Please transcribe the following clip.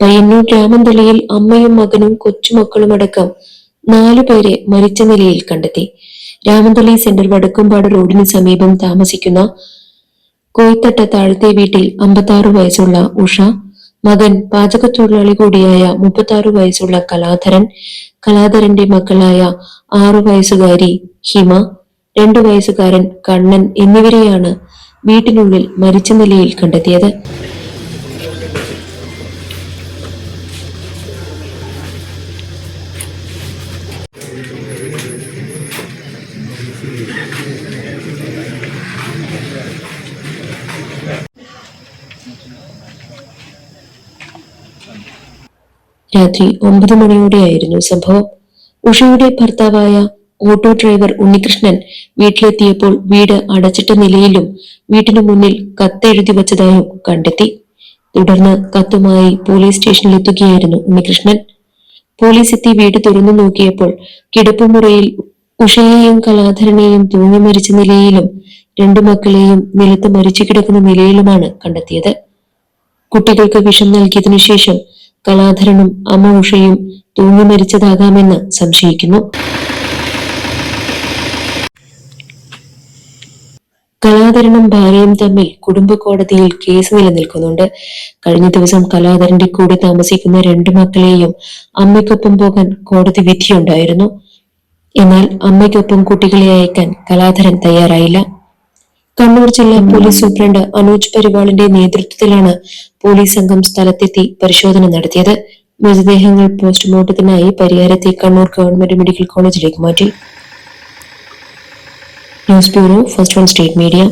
പയ്യന്നൂർ രാമന്തളിയിൽ അമ്മയും മകനും കൊച്ചുമക്കളും അടക്കം നാലു പേരെ മരിച്ച നിലയിൽ കണ്ടെത്തി. രാമന്തളി സെന്റർ വടക്കുംപാട് റോഡിന് സമീപം താമസിക്കുന്ന കോയിത്തട്ട താഴത്തെ വീട്ടിൽ അമ്പത്താറ് വയസ്സുള്ള ഉഷ മകൻ പാചകത്തൊഴിലാളി കൂടിയായ മുപ്പത്തി വയസ്സുള്ള കലാധരൻ കലാധരന്റെ മക്കളായ ആറു വയസ്സുകാരി ഹിമ രണ്ടു വയസ്സുകാരൻ കണ്ണൻ എന്നിവരെയാണ് വീട്ടിനുള്ളിൽ മരിച്ച നിലയിൽ കണ്ടെത്തിയത്. രാത്രി ഒമ്പത് മണിയോടെയായിരുന്നു സംഭവം. ഉഷയുടെ ഭർത്താവായ ഓട്ടോ ഡ്രൈവർ ഉണ്ണികൃഷ്ണൻ വീട്ടിലെത്തിയപ്പോൾ വീട് അടച്ചിട്ട നിലയിലും വീട്ടിനു മുന്നിൽ കത്തെഴുതി വച്ചതായും കണ്ടെത്തി. തുടർന്ന് കത്തുമായി പോലീസ് സ്റ്റേഷനിലെത്തുകയായിരുന്നു ഉണ്ണികൃഷ്ണൻ. പോലീസ് എത്തി വീട് തുറന്നു നോക്കിയപ്പോൾ കിടപ്പുമുറിയിൽ ഉഷയെയും കലാധരനെയും തൂങ്ങി മരിച്ച നിലയിലും രണ്ടു മക്കളെയും നിലത്ത് മരിച്ചു കിടക്കുന്ന നിലയിലുമാണ് കണ്ടെത്തിയത്. കുട്ടികൾക്ക് വിഷം നൽകിയതിനു ശേഷം കലാധരനും അമ്മ ഉഷയും തൂങ്ങി മരിച്ചതാകാമെന്ന് സംശയിക്കുന്നു. കലാധരനും ഭാര്യയും തമ്മിൽ കുടുംബ കോടതിയിൽ കേസ് നിലനിൽക്കുന്നുണ്ട്. കഴിഞ്ഞ ദിവസം കലാധരന്റെ കൂടെ താമസിക്കുന്ന രണ്ടു മക്കളെയും അമ്മയ്ക്കൊപ്പം പോകാൻ കോടതി വിധിയുണ്ടായിരുന്നു. എന്നാൽ അമ്മയ്ക്കൊപ്പം കുട്ടികളെ അയക്കാൻ കലാധരൻ തയ്യാറായില്ല. കണ്ണൂർ ജില്ലാ പോലീസ് സൂപ്രണ്ട് അനൂജ് പരിവാളിന്റെ നേതൃത്വത്തിലാണ് പോലീസ് സംഘം സ്ഥലത്തെത്തി പരിശോധന നടത്തിയത്. മൃതദേഹങ്ങൾ പോസ്റ്റ്മോർട്ടത്തിനായി പരിയാരത്തെ കണ്ണൂർ ഗവൺമെന്റ് മെഡിക്കൽ കോളേജിലേക്ക് മാറ്റി. News bureau first one state media.